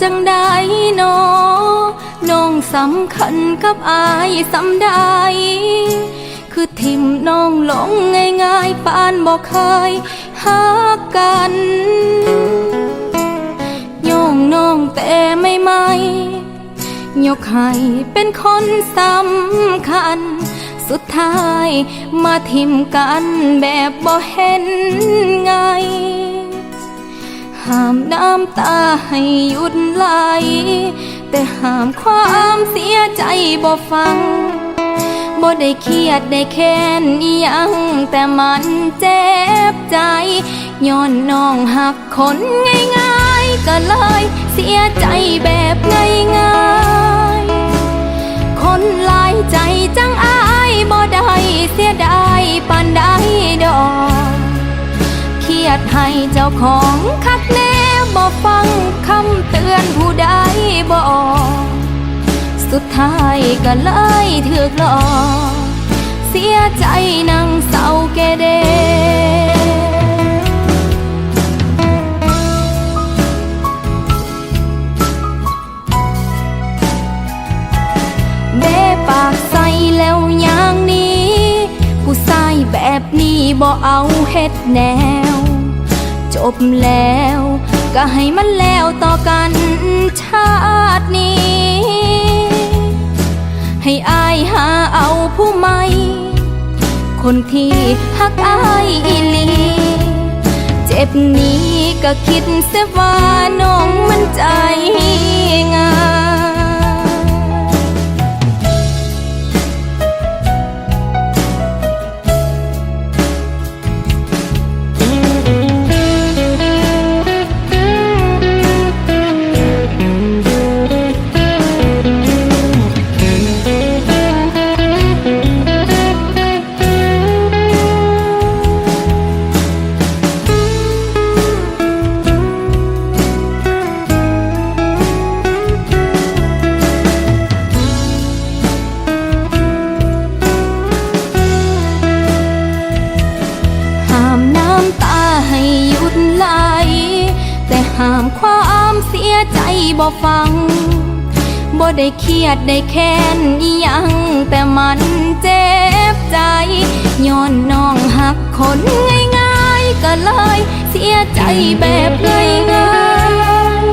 จังได้นอน้องสำคัญกับอายสำใดคือทิมน้องหลงง่ายๆปานบอกเคยหากันย่องน้องแต่ไม่ไม่ยกให้เป็นคนสำคัญ สุดท้ายมาทิมกันแบบบ่เห็นไง ห้ามน้ำตาให้หยุดไหล แต่ห้ามความเสียใจบ่ฟัง บ่ได้เครียดได้แค้นยัง แต่มันเจ็บใจ ย้อนน้องหักคนง่ายๆ ก็เลยเสียใจแบบง่ายๆ คนลายใจจังอายบ่ได้เสียดายปานใดดอก ยดให้เจ้าของคักแน่บ่ฟังคำเตือนผู้ใดบ่สุดท้ายก็เลยถือกหลอกเสียใจนังเศร้าแกเดเบปากใส่แล้วอย่างนี้ ผู้ชายแบบนี้บ่เอาเฮ็ดแนว จบแล้ว ก็ให้มันแล้วต่อกันชาตินี้ ให้อายหาเอาผู้ใหม่คนที่ฮักอายอีหลีเจ็บนี้ก็คิดเสียว่าน้องมันใจงา ห้ามความเสียใจบ่ฟังบ่ได้เครียดได้แค้นอิหยังแต่มันเจ็บใจย้อนน้องหักคนง่ายๆ ก็เลยเสียใจแบบง่าย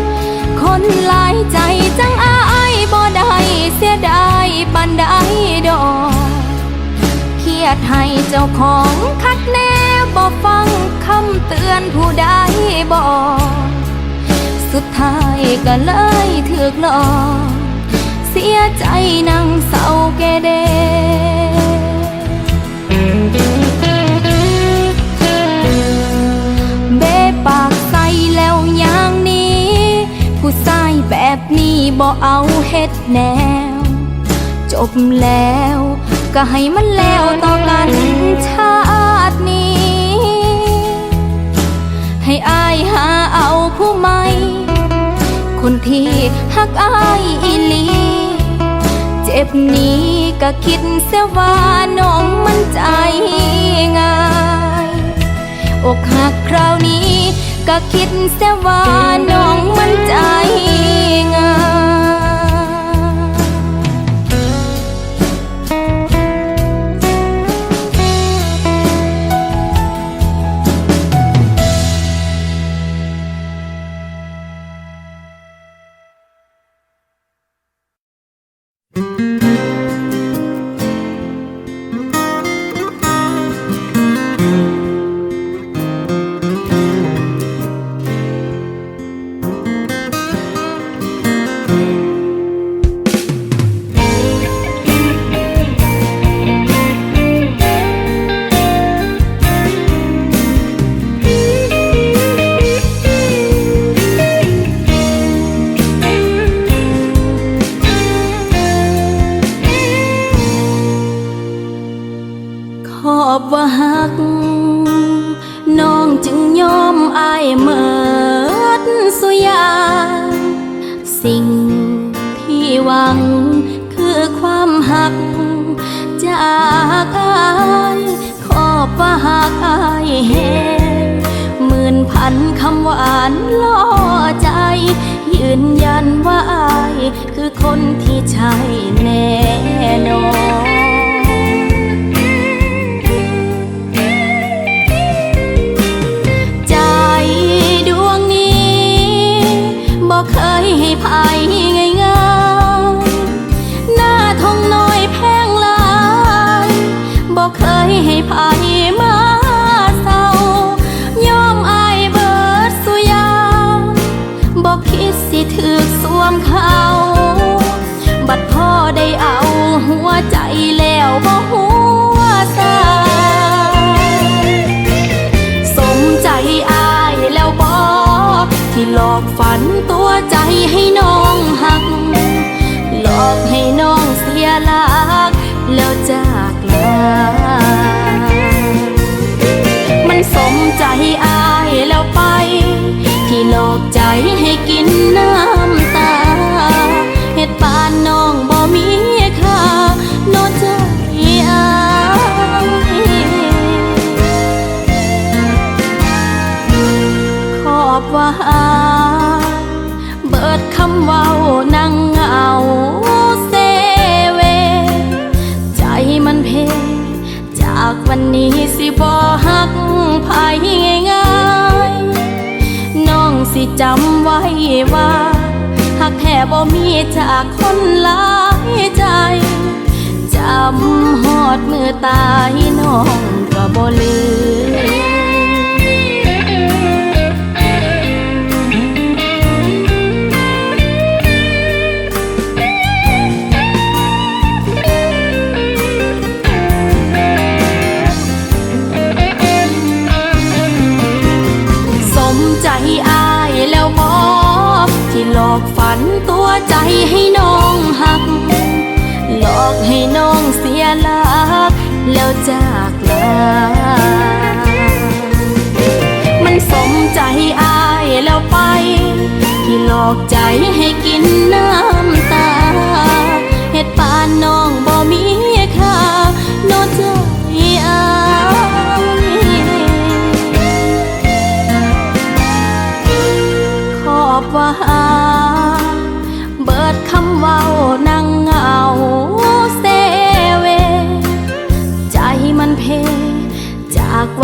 ๆคนหลายใจจังอายบ่ได้เสียดายปานใดดอกเครียดให้เจ้าของคักแน่บ่ฟังำเตือนผู้ใดบอกสุดท้ายก็เลยถือกหลอกเสียใจนังเศร้าแกเดเบปากใส่แล้วอย่างนี้ ผู้ชายแบบนี้บ่เอาเฮ็ดแนว จบแล้วก็ให้มันแล้วต่อกันช ให้อายหาเอาผู้ใหม่คนที่ฮักอายอีหลีเจ็บนี้ก็คิดเสียว่าน้องมันใจง่ายอกหักคราวนี้ก็คิดเสียว่าน้องมันใจง่าย คือคนที่ใช่ ให้น้องหัก หลอกให้น้องเสียหลัก แล้วจากลามันสมใจอายแล้วไป ที่หลอกใจให้กินน้ำตา สิบ่หักภัยง่ายๆน้องสิจำไว้ว่าหักแท้บ่มีจากคนหลายใจจำหอดมือตายน้องก็บ่ลืม หลอกฝันตัวใจให้น้องหัก หลอกให้น้องเสียหลัก แล้วจากลามันสมใจอายแล้วไป ที่หลอกใจให้กินน้ำตา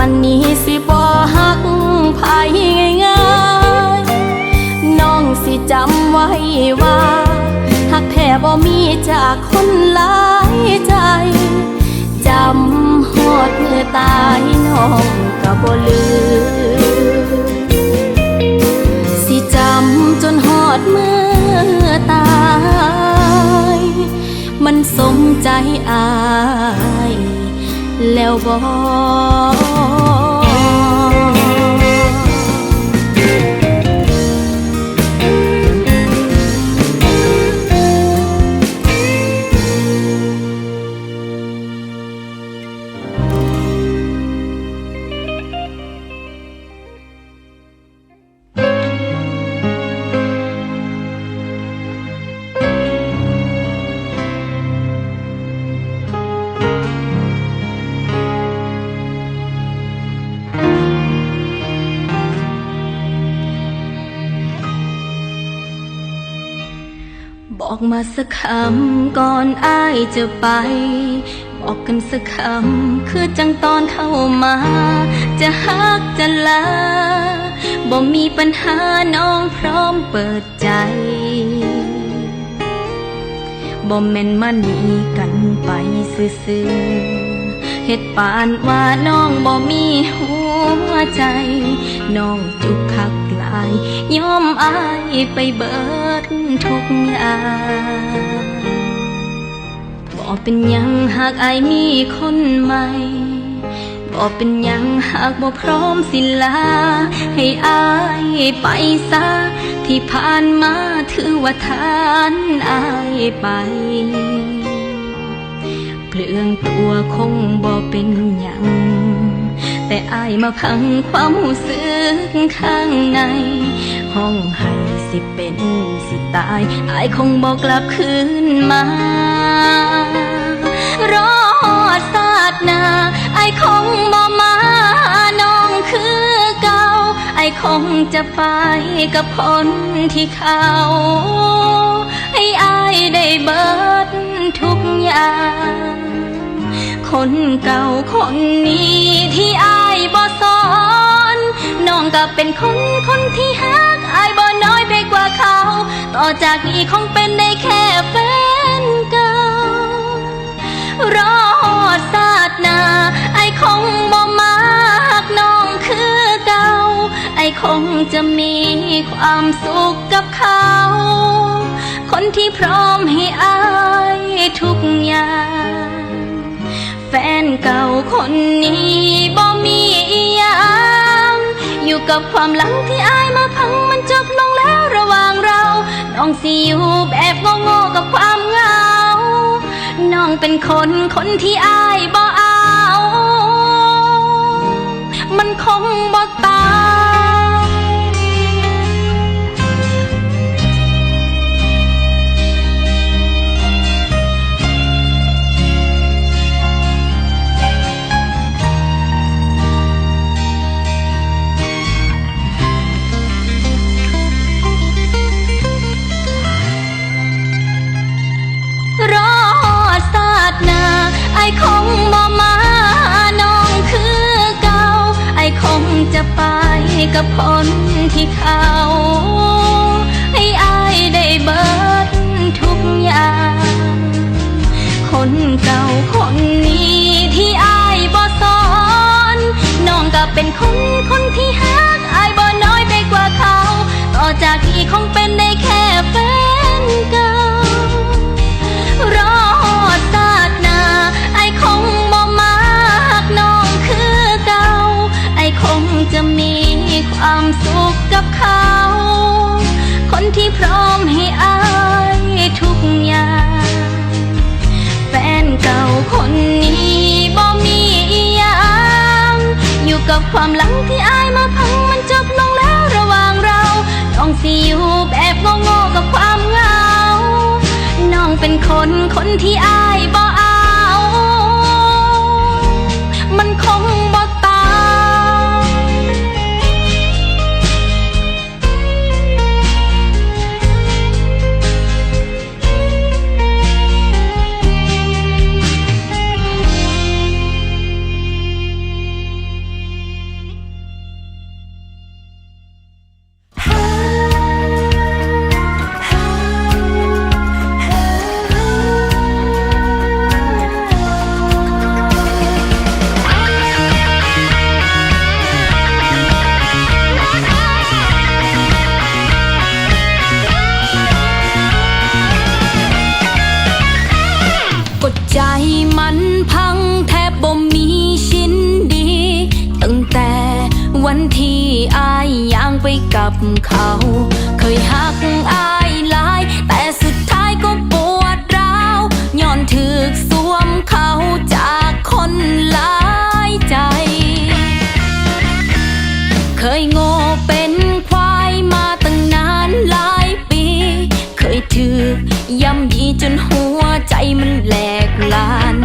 ากวันนี้สิบ่หักภัยง่ายๆน้องสิจำไว้ว่าหักแท้บ่มีจากคนหลายใจ จำหอดเมื่อตายน้องก็บ่ลืม สิจำจนหอดเมื่อตาย มันสมใจอาย แล้วบอก มาสักคำก่อนอ้ายจะไป บอกกันสักคำคือจังตอนเข้ามา จะฮักจะลาบ่มีปัญหาน้องพร้อมเปิดใจบ่แม่นมานีกันไปซื่อๆเฮ็ดปานว่าน้องบ่มีหัวใจ น้องจุกคักายยอมอายไปเบิดทุกอย่างบ่เป็นยังหากอายมีคนใหม่บ่เป็นยังหากบ่พร้อมสิลา ให้อายไปซะที่ผ่านมาถือว่าทานอายไปเปลืองตัวคงบ่เป็นยัง แต่อายมาพังความรู้สึกข้างใน ห้องให้สิเป็นสิตาย อายคงบอกกลับคืนมารอศาสตร์หนาอายคงบ่มาน้องคือเก่าอายคงจะไปกับคนที่เขาให้อายได้เบิดทุกอย่าง คนเก่าคนนี้ที่อายบ่สอนน้องก็เป็นคนคนที่ฮักอายบ่น้อยไปกว่าเขา ต่อจากนี้คงเป็นได้แค่แฟนเก่ารอศาสนาไอายคงบ่มาหักน้องคือเก่า ไอายคงจะมีความสุขกับเขา คนที่พร้อมให้อายทุกอย่าง แฟนเก่าคนนี้บ่มีอีหยังอยู่กับความหลังที่อายมาพังมันจบลงแล้วระหว่างเรา น้องสิอยู่แบบโง่ๆกับความเหงา น้องเป็นคนคนที่อายบ่เอา มันคงบ่ตาย กับคนที่เขา ให้อายได้เบิดทุกอย่าง คนเก่าคนนี้ที่อายบ่สอนน้องก็เป็นคนคนที่ฮักอายบ่น้อยไปกว่าเขา ต่อจากนี้คงเป็น ความหลังที่อายมาพังมันจบลงแล้วระหว่างเรา น้องสิอยู่แบบโง่ๆกับความเหงา น้องเป็นคนคนที่อายบ่ วันที่อายย่างไปกับเขา เคยหักอายหลาย แต่สุดท้ายก็ปวดร้าวย้อนถึกสวมเขาจากคนหลายใจ เคยโง่เป็นควายมาตั้งนานหลายปี เคยถือย่ำยีจนหัวใจมันแหลกลาน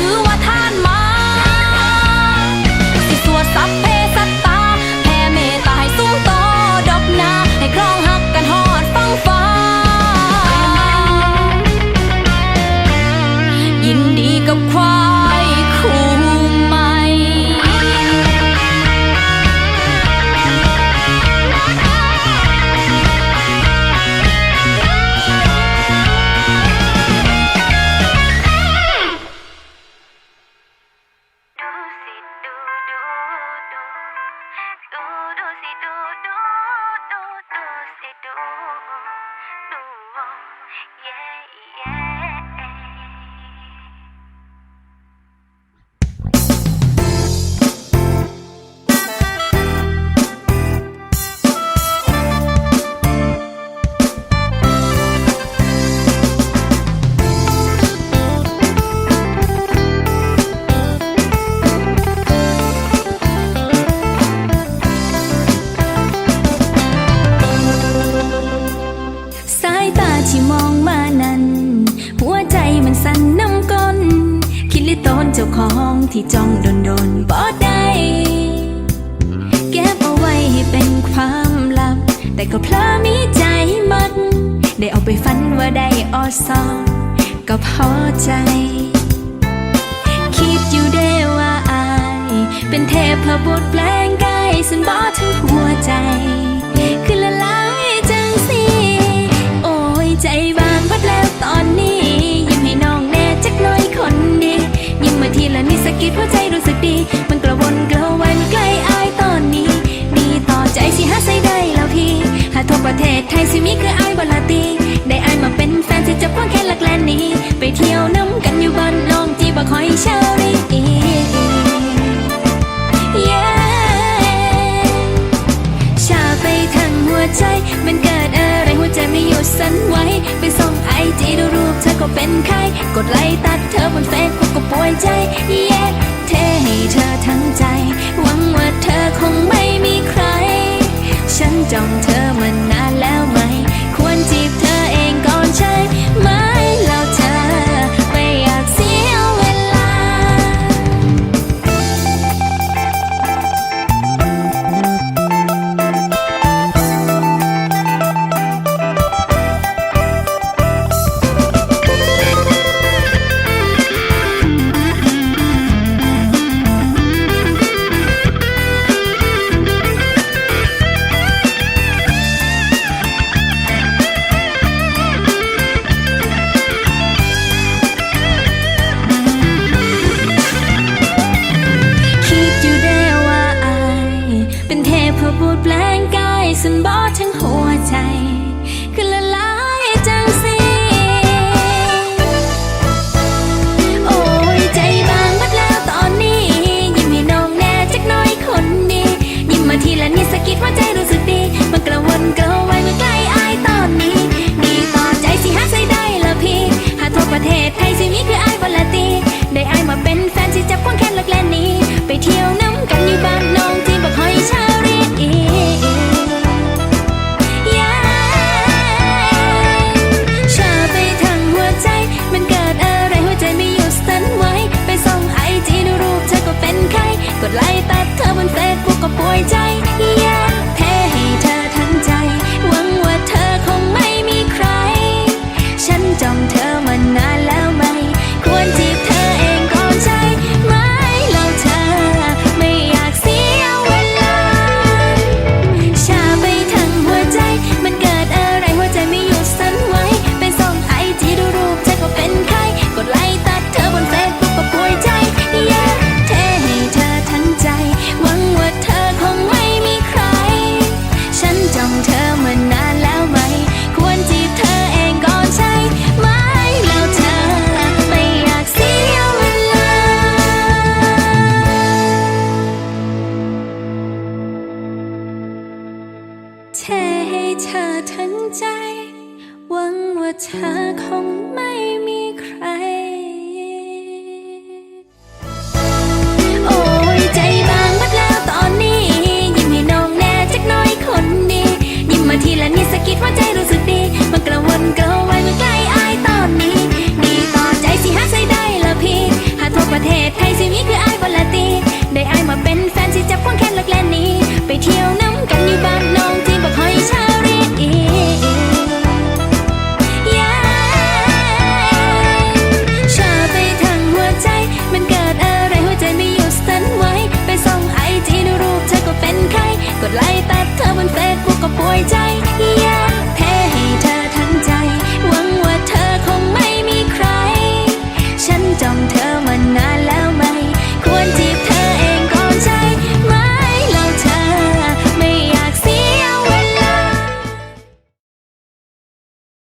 you อใจ คิดอยู่เด้ว่าอาย เป็นเทพบุตรแปลงกายสันบอถึงหัวใจ คือละลายจังสิ โอ้ยใจบางพัดแล้วตอนนี้ ยิ้มให้น้องแน่จักน้อยคนดี ยิ้มมาทีละนิดสะกิดหัวใจรู้สึกดี มันกระวนกระวายมันใกล้อายตอนนี้ดีต่อใจสิหาใส่ได้แล้วพี่ หาทั่วประเทศไทยสิมีคืออายบลาตี เที่ยวน้ำกันอยู่บ้านน้องที่บ่คอยเช่าได้เองชาไปทางหัวใจ มันเกิดอะไรหัวใจไม่หยุดสั่นไหวไปส่งไอจีดูรูปเธอก็เป็นใคร กดไลค์ตัดเธอบนเฟซบุ๊กก็ป่วยใจเย็ดเทให้เธอทั้งใจ หวังว่าเธอคงไม่มีใคร ฉันจ้องเธอ 爱在。